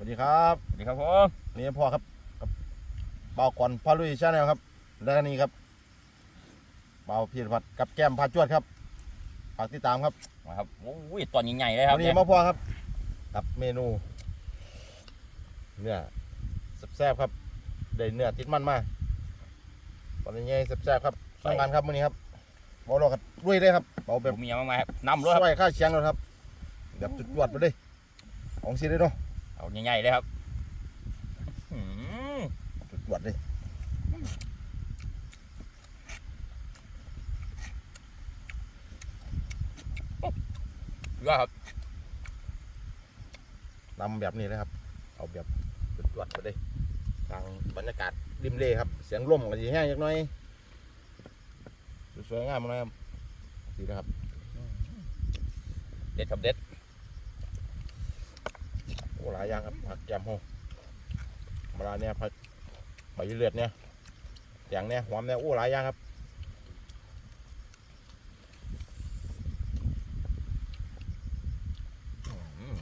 สวัสดีครับสวัสดีครับผมนี่พ่อครับกับเบาก่อนพ่อลุยชาแนลครับ และนี่ครับเบาพีรพัฒน์กับแก้มพาจวดครับฝากติดตามครับมาครับโอ้ยตอนใหญ่ๆเลยครับวันนี้เนี่ยมาพ่อครับ กับเมนูเนื้อแซ่บๆครับได้เนื้อติดมันมาตอนนี้ใหญ่แซ่บๆครับทำงานครับมื้อนี้ครับเบาเราครับลุยเลยครับเบาแบบผมมีอย่างมากมายครับนำรถครับช่วยข้าเชียงเลยครับแบบจุดจวดไปเลยของซีเลยเนาะ เอาใหญ่ๆเลยครับอื้อหือจุดจวดเลยสุดยอดครับนำแบบนี้เลยครับ เอาแบบจุดจวดไปเลยทางบรรยากาศริมเลครับ เสียงลมก็จะแห้งจักหน่อยสวยๆงามมากนะครับดีนะครับ เด็ดครับเด็ดโอ้ หลายอย่างครับผักแกมโฮธรรมดาเนี่ยผักใบเลือดเนี่ยอย่างเนี่ยหอมเนี่ยโอ้หลายอย่างครับอื้อ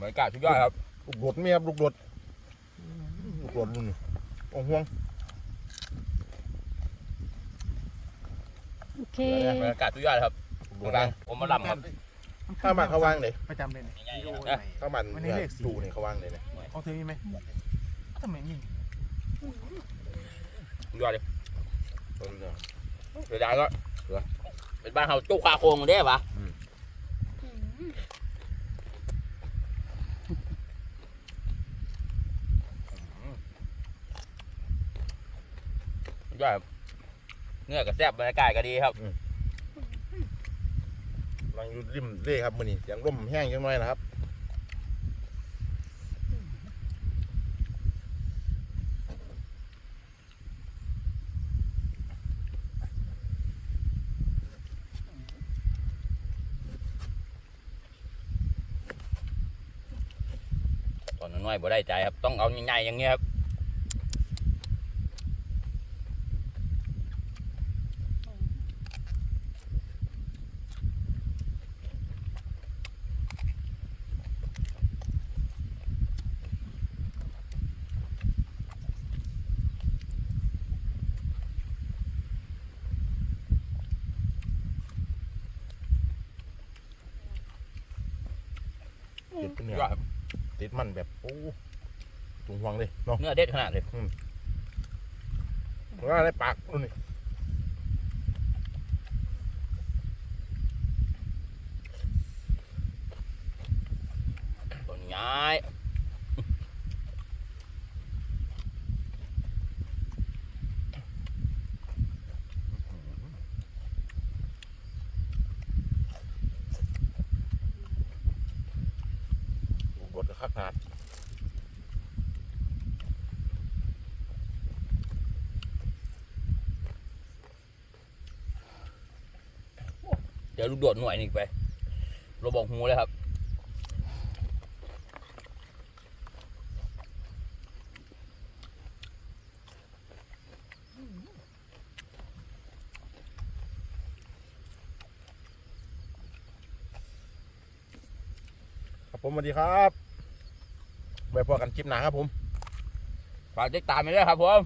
บรรยกาศสุดยอดครับลูกโดดมีครับลูกดดลูกโดดนู่นโอ้ห่วง โอเคบรรยากาศสุดยอดครับลูกกโดลาดงผมมาลำครับข้าวมันเขาวางเลยประจำเลยเนี่ยใหญ่ๆวิดีโอนะใหม่ข้าวมันวันนี้เนี่ยเลขสี่ตูนี่เขาวางเลยเนี่ยของเธอมีไหมทำไมมีสุดยอดเลยต้นเนี่ยเดี๋ยวได้ก็เป็นบ้านเขาตู้คาโครงได้ปะสุดยอดครับ เนื้อกับแซ่บบรรยากาศก็ดีครับกำลังอยู่ริมเล่ครับมือนี้เสียงลมแห้งจังหน่อยนะครับตอนน้อยๆบ่ได้ใจครับ ต้องเอาใหญ่ๆอย่างเงี้ยครับ ติดเป็นสุเนื้ดอยอดครับติดมันแบบโอ้ถุงห่วงเลยเนาะเนื้อเด็ดขนาดเลยว่าอะไรปากนู่นนี่ตัวใคักนาดเดี๋ยวลูกโดดหน่วยหนึงไปเราบอกหูเลยครับครับผมสวัสดีครับ ไปพอกันคลิปหนาครับผม ฝากติดตามไปด้วยครับผม